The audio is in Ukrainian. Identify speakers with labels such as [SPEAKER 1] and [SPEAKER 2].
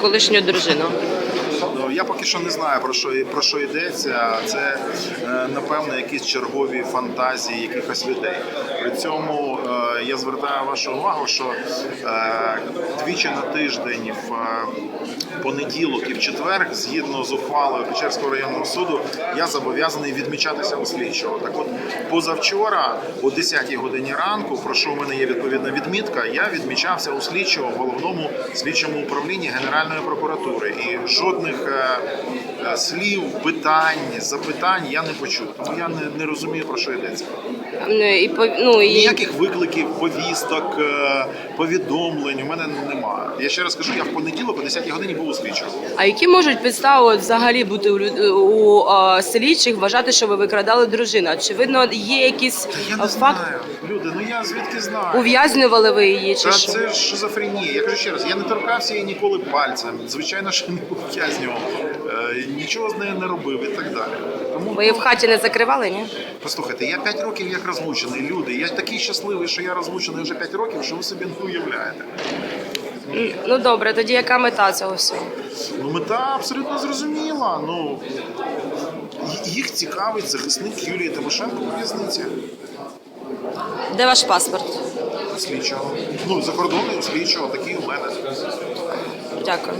[SPEAKER 1] колишню дружину.
[SPEAKER 2] Ну, Я поки що не знаю про що про що йдеться. Це е, напевно якісь чергові фантазії якихось людей. При цьому е, я звертаю вашу увагу, що е, двічі на тиждень в понеділок і в четвер, згідно з ухвалою Печерського районного суду, я зобов'язаний відмічатися у слідчого. Так от позавчора, о 10 годині ранку, про що в мене є відповідна відмітка, я відмічався у слідчого в головному слідчому управлінні Генеральної прокуратури. І жодних слів, питань, запитань я не почув. Тому я не, не розумію про що йдеться.
[SPEAKER 1] Ну, І, по- ну, і
[SPEAKER 2] Ніяких викликів, повісток, е, повідомлень у мене немає. Я ще раз кажу, я в понеділок о 10 годині був у слідчого.
[SPEAKER 1] А які можуть підстави от взагалі бути у, люд- у а, слідчих вважати, що ви викрадали дружину? Очевидно, є якісь
[SPEAKER 2] Я не
[SPEAKER 1] факт,
[SPEAKER 2] знаю. Люди, ну я звідки знаю?
[SPEAKER 1] ув'язнювали ви її чи
[SPEAKER 2] Та
[SPEAKER 1] що?
[SPEAKER 2] це шизофренія. Я кажу ще раз, я не торкався її ніколи пальцем. Звичайно, що не ув'язнював, е, нічого з нею не робив і так далі. Тому
[SPEAKER 1] Ви її в хаті не закривали, ні?
[SPEAKER 2] послухайте, я 5 років як розлучений. Люди, я такий щасливий, що я розлучений вже 5 років, що ви собі не уявляєте.
[SPEAKER 1] Ну добре, тоді яка мета цього всього?
[SPEAKER 2] Ну, мета абсолютно зрозуміла. Ну їх цікавить захисник Юлії Тимошенко у в'язниці
[SPEAKER 1] Де ваш паспорт?
[SPEAKER 2] слідчого. Ну, закордонний слідчого, такий у мене.
[SPEAKER 1] Дякую.